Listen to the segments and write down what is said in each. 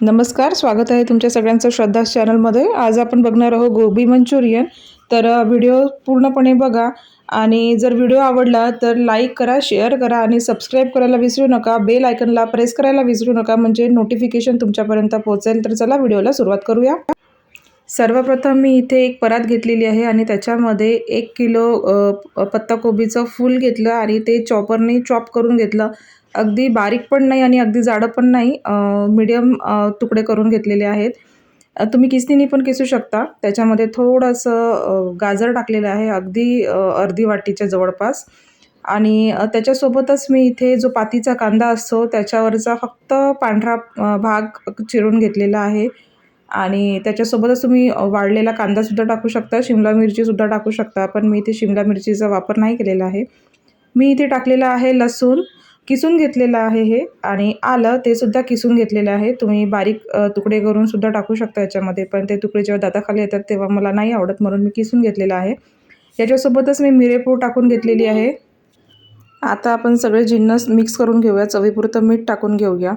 नमस्कार स्वागत आहे तुमच्या सगळ्यांचं श्रद्धा चॅनलमध्ये. आज आपण बघणार आहोत गोबी मंचुरियन. तर व्हिडिओ पूर्णपणे बघा आणि जर व्हिडिओ आवडला तर लाईक करा शेअर करा आणि सबस्क्राईब करायला विसरू नका. बेल आयकनला प्रेस करायला विसरू नका म्हणजे नोटिफिकेशन तुमच्यापर्यंत पोहोचेल. तर चला व्हिडिओला सुरुवात करूया. सर्वप्रथम मी इथे एक परात घेतलेली आहे आणि त्याच्यामध्ये एक किलो पत्ताकोबीचं फूल घेतलं आणि ते चॉपरने चॉप करून घेतलं. अगदी बारीक पण नाही आणि अगदी जाडं पण नाही मिडियम तुकडे करून घेतलेले आहेत. तुम्ही किसनीने पण किसू शकता. त्याच्यामध्ये थोडंसं गाजर टाकलेलं आहे अगदी अर्धी वाटीच्या जवळपास. आणि त्याच्यासोबतच मी इथे जो पातीचा कांदा असतो त्याच्यावरचा फक्त पांढरा भाग चिरून घेतलेला आहे. आणि त्याच्यासोबतच तुम्ही वाळलेला कांदासुद्धा टाकू शकता शिमला मिरचीसुद्धा टाकू शकता पण मी इथे शिमला मिरचीचा वापर नाही केलेला आहे. मी इथे टाकलेला आहे लसूण. किसून घेतलेलं आहे हे आणि आलं ते सुद्धा किसून घेतलेलं आहे. तुम्ही बारीक तुकडे करून सुद्धा टाकू शकता याच्यामध्ये पण ते तुकडे जेव्हा दाताखाली येतात तेव्हा मला नाही आवडत म्हणून मी किसून घेतलेलं आहे. याच्यासोबतच मी मिरेपूड टाकून घेतलेली आहे. आता आपण सगळे जिन्नस मिक्स करून घेऊया. चवीपुरतं मीठ टाकून घेऊया.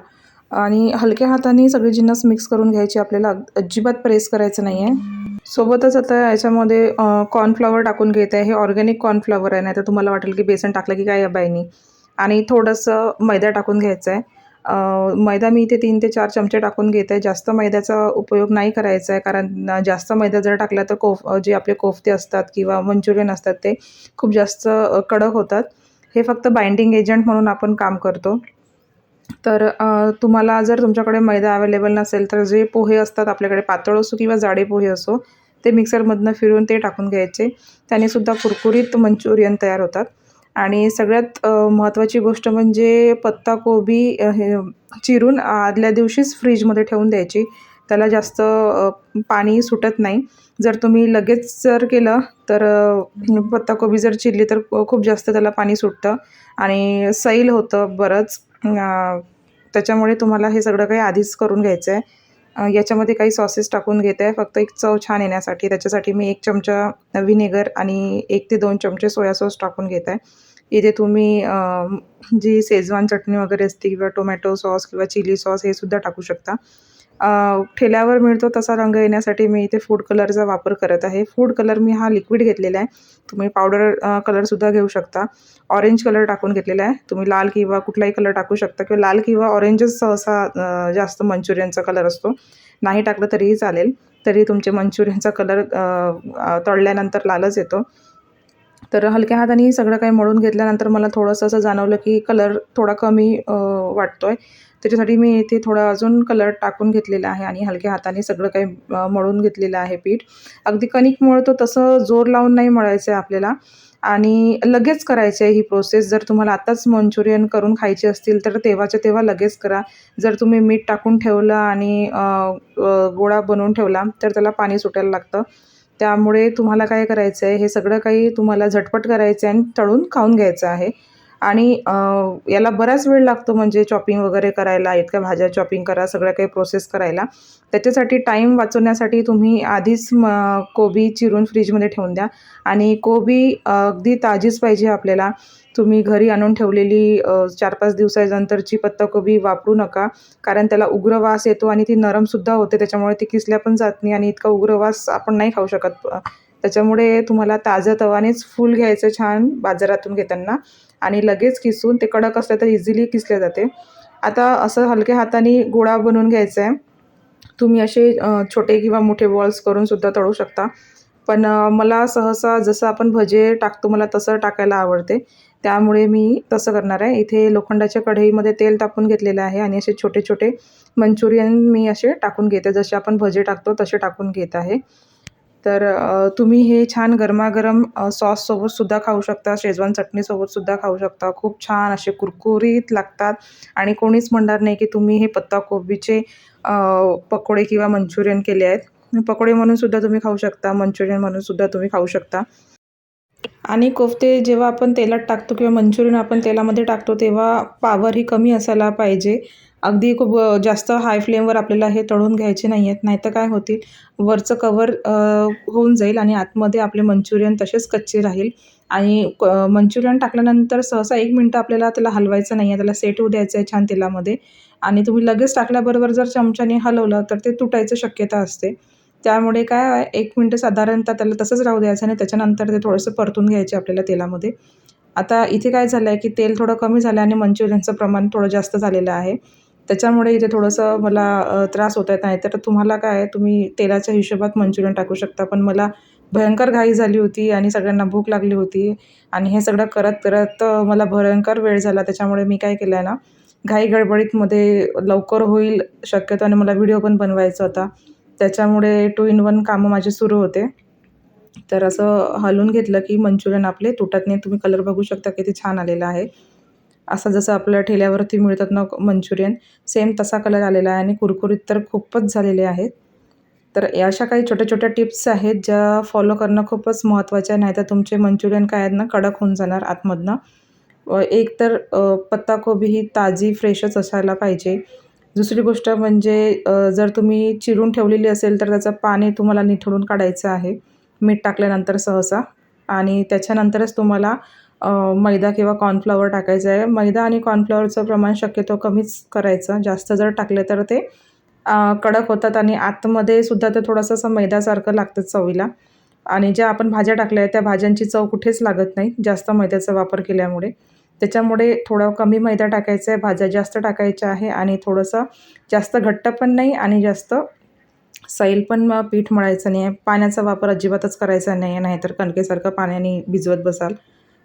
आणि हलक्या हाताने सगळे जिन्नस मिक्स करून घ्यायची. आपल्याला अजिबात प्रेस करायचं नाही आहे सोबतच आता याच्यामध्ये कॉर्नफ्लॉवर टाकून घेत आहे. हे ऑर्गॅनिक कॉर्नफ्लॉवर आहे. नाही तर तुम्हाला वाटेल की बेसन टाकलं की काय या बाईनी आणि थोडंसं मैदा टाकून घ्यायचं आहे मैदा मी इथे तीन ते चार चमचे टाकून घेत आहे जास्त मैद्याचा उपयोग नाही करायचा आहे कारण जास्त मैदा जर टाकला तर कोफ जे आपले कोफते असतात किंवा मंचुरियन असतात ते खूप जास्त कडक होतात. हे फक्त बाइंडिंग एजंट म्हणून आपण काम करतो. तर तुम्हाला जर तुमच्याकडे मैदा अवेलेबल नसेल तर जे पोहे असतात आपल्याकडे पातळ असो किंवा जाडे पोहे असो ते मिक्सरमधनं फिरून ते टाकून घ्यायचे. त्याने सुद्धा कुरकुरीत मंचुरियन तयार होतात. आणि सगळ्यात महत्त्वाची गोष्ट म्हणजे पत्ताकोबी हे चिरून आदल्या दिवशीच फ्रीजमध्ये ठेवून द्यायची. त्याला जास्त पाणी सुटत नाही. जर तुम्ही लगेच जर केलं तर पत्ताकोबी जर चिरली तर खूप जास्त त्याला पाणी सुटतं आणि सैल होतं बरंच. त्याच्यामुळे तुम्हाला हे सगळं काही आधीच करून घ्यायचं आहे याच्यामध्ये काही सॉसेस टाकून घेत. आहे फक्त एक चव छान येण्यासाठी. त्याच्यासाठी मी एक चमचा विनेगर आणि एक ते दोन चमचे सोया सॉस टाकून घेत. आहे इथे तुम्ही जी सेजवान चटणी वगैरे असते किंवा टोमॅटो सॉस किंवा चिली सॉस हे सुद्धा टाकू शकता. ठेल्यावर मिळतो तसा रंग येण्यासाठी मी इथे फूड कलरचा वापर करत आहे. फूड कलर मी हा लिक्विड घेतलेला आहे. तुम्ही पावडर कलरसुद्धा घेऊ शकता. ऑरेंज कलर टाकून घेतलेला आहे. तुम्ही लाल किंवा कुठलाही कलर टाकू शकता किंवा लाल किंवा ऑरेंजच सहसा जास्त मंचुरियनचा कलर असतो. नाही टाकलं तरीही चालेल. तरी तुमचे मंचुरियनचा कलर तळल्यानंतर लालच येतो. तर हलक्या हाताने सगळं काही मळून घेतल्यानंतर मला थोडंसं असं जाणवलं की कलर थोडा कमी वाटतो आहे त्याच्यासाठी मी इथे थोडा अजून कलर टाकून घेतलेला आहे आणि हलक्या हाताने सगळं काही मळून घेतलेलं आहे पीठ. अगदी कणिक मळतो तसं जोर लावून नाही मळायचं आहे आपल्याला. आणि लगेच करायची आहे ही प्रोसेस जर तुम्हाला आत्ताच मंचुरियन करून खायची असतील तर तेव्हाच्या तेव्हा लगेच करा. जर तुम्ही मीठ टाकून ठेवलं आणि गोळा बनवून ठेवला तर त्याला पाणी सुटायला लागतं. त्यामुळे तुम्हाला काय करायचं आहे? हे सगळं काही तुम्हाला झटपट करायचं आहे आणि तळून खाऊन घ्यायचं आहे. आणि याला बराच वेळ लागतो म्हणजे चॉपिंग वगैरे करायला इतक्या भाज्या चॉपिंग करा सगळ्या काही प्रोसेस करायला. त्याच्यासाठी टाईम वाचवण्यासाठी तुम्ही आधीच म कोबी चिरून फ्रीजमध्ये ठेवून द्या. आणि कोबी अगदी ताजीच पाहिजे आपल्याला. तुम्ही घरी आणून ठेवलेली चार पाच दिवसानंतरची पत्ताकोबी वापरू नका. कारण त्याला उग्र वास येतो आणि ती नरमसुद्धा होते. त्याच्यामुळे ती किसल्या पण जात नाही आणि इतका उग्र वास आपण नाही खाऊ शकत. त्याच्यामुळे तुम्हाला ताज्या तवानेच फूल घ्यायचं छान बाजारातून घेताना. आणि लगेच किसून ते कडक असलं तर इझिली किसले जाते. आता असं हलक्या हाताने गोळा बनवून घ्यायचा आहे तुम्ही असे छोटे किंवा मोठे बॉल्स करून सुद्धा तळू शकता. पण मला सहसा जसं आपण भजे टाकतो मला तसं टाकायला आवडते. त्यामुळे मी तसं करणार आहे. इथे लोखंडाच्या कढईमध्ये तेल टाकून घेतलेलं आहे आणि असे छोटे छोटे मंचुरियन मी असे टाकून घेते. जसे आपण भजे टाकतो तसे टाकून घेत आहे. तर तुम्ही हे छान गरमागरम सॉससोबतसुद्धा खाऊ शकता शेजवान चटणीसोबतसुद्धा खाऊ शकता. खूप छान असे कुरकुरीत लागतात. आणि कोणीच म्हणणार नाही की तुम्ही हे पत्ताकोबीचे कोबीचे पकोडे किंवा मंचुरियन केले आहेत. पकोडे म्हणूनसुद्धा तुम्ही खाऊ शकता मंचुरियन म्हणूनसुद्धा तुम्ही खाऊ शकता. आणि कोफ्ते जेव्हा आपण तेलात टाकतो किंवा मंचुरियन आपण तेलामध्ये टाकतो तेव्हा पावर ही कमी असायला पाहिजे. अगदी खूप जास्त हाय फ्लेमवर आपल्याला हे तळून घ्यायचे नाही आहेत नाहीतर काय होतील? वरचं कवर होऊन जाईल आणि आतमध्ये आपले मंचुरियन तसेच कच्चे राहील. आणि क मंचुरियन टाकल्यानंतर सहसा एक मिनटं आपल्याला त्याला हलवायचं नाही आहे त्याला सेट होऊ द्यायचं आहे छान तेलामध्ये. आणि तुम्ही लगेच टाकल्याबरोबर जर चमच्याने हलवलं तर ते तुटायचं शक्यता असते. त्यामुळे काय एक मिनटं साधारणतः त्याला तसंच राहू द्यायचं आणि त्याच्यानंतर ते थोडंसं परतून घ्यायचे आपल्याला तेलामध्ये. आता इथे काय झालं आहे की तेल थोडं कमी झालं आणि मंचुरियनचं प्रमाण थोडं जास्त झालेलं आहे. त्याच्यामुळे इथे थोडंसं मला त्रास होत आहेत नाही तर तुम्हाला काय आहे तुम्ही तेलाच्या हिशोबात मंचुरियन टाकू शकता. पण मला भयंकर घाई झाली होती आणि सगळ्यांना भूक लागली होती आणि हे सगळं करत करत मला भयंकर वेळ झाला. त्याच्यामुळे मी काय केलं आहे ना घाई गडबडीतमध्ये लवकर होईल शक्यतो आणि मला व्हिडिओ पण बनवायचा होता. त्याच्यामुळे टू इन वन कामं माझे सुरू होते. तर असं हलवून घेतलं की मंचुरियन आपले तुटत नाही तुम्ही कलर बघू शकता किती छान आलेला आहे. असं जसं आपल्या ठेल्यावरती मिळतात ना मंचुरियन सेम तसा कलर आलेला आहे आणि कुरकुरीत तर खूपच झालेले आहेत. तर अशा काही छोट्या छोट्या टिप्स आहेत ज्या फॉलो करणं खूपच महत्त्वाच्या आहे नाहीतर तुमचे मंचुरियन काय आहेत ना कडक होऊन जाणार आतमधनं. व एक तर पत्ताकोबी ही ताजी फ्रेशच असायला पाहिजे. दुसरी गोष्ट म्हणजे जर तुम्ही चिरून ठेवलेली असेल तर त्याचं पाणी तुम्हाला निथळून काढायचं आहे. मीठ टाकल्यानंतर सहसा. आणि त्याच्यानंतरच तुम्हाला मैदा किंवा कॉर्नफ्लॉवर टाकायचं आहे. मैदा आणि कॉर्नफ्लॉवरचं प्रमाण शक्यतो कमीच करायचं. जास्त जर टाकले तर ते कडक होतात आणि आतमध्ये सुद्धा ते थोडंसं असं मैद्यासारखं लागतं चवीला. आणि ज्या आपण भाज्या टाकल्या आहेत त्या भाज्यांची चव कुठेच लागत नाही. जास्त मैद्याचा वापर केल्यामुळे. त्याच्यामुळे थोडं कमी मैदा टाकायचं आहे भाज्या जास्त टाकायच्या आहे आणि थोडंसं जास्त घट्ट पण नाही आणि जास्त सैल पण मग पीठ मळायचं नाही. आहे पाण्याचा वापर अजिबातच करायचा नाही आहे नाहीतर कणकेसारखं पाण्याने भिजवत बसाल.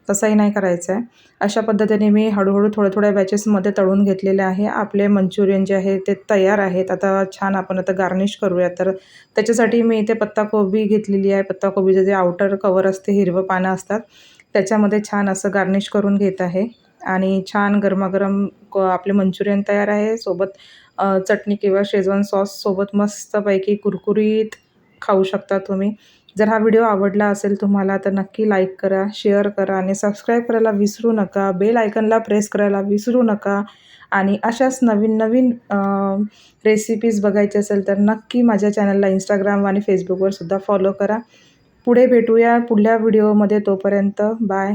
तसाही नाही करायचा आहे अशा पद्धतीने मी हळूहळू थोड्या थोड्या बॅचेसमध्ये तळून घेतलेले आहे. आपले मंचुरियन जे आहे ते तयार आहेत. आता छान आपण आता गार्निश करूया तर त्याच्यासाठी मी इथे पत्ताकोबी घेतलेली आहे. पत्ताकोबीचं जे आउटर कवर असते हिरवं पानं असतात. त्याच्यामध्ये छान असं गार्निश करून घेत आहे. आणि छान गरमागरम क आपले मंचुरियन तयार आहे. सोबत चटणी किंवा शेजवान सॉससोबत मस्तपैकी कुरकुरीत खाऊ शकता तुम्ही. जर हा व्हिडिओ आवडला असेल तुम्हाला तर नक्की लाईक करा शेअर करा आणि सबस्क्राईब करायला विसरू नका. बेल आयकनला प्रेस करायला विसरू नका. आणि अशाच नवीन नवीन रेसिपीज बघायची असेल तर नक्की माझ्या चॅनलला इंस्टाग्राम आणि फेसबुकवर सुद्धा फॉलो करा. पुढे भेटूया पुढल्या व्हिडिओमध्ये तोपर्यंत बाय.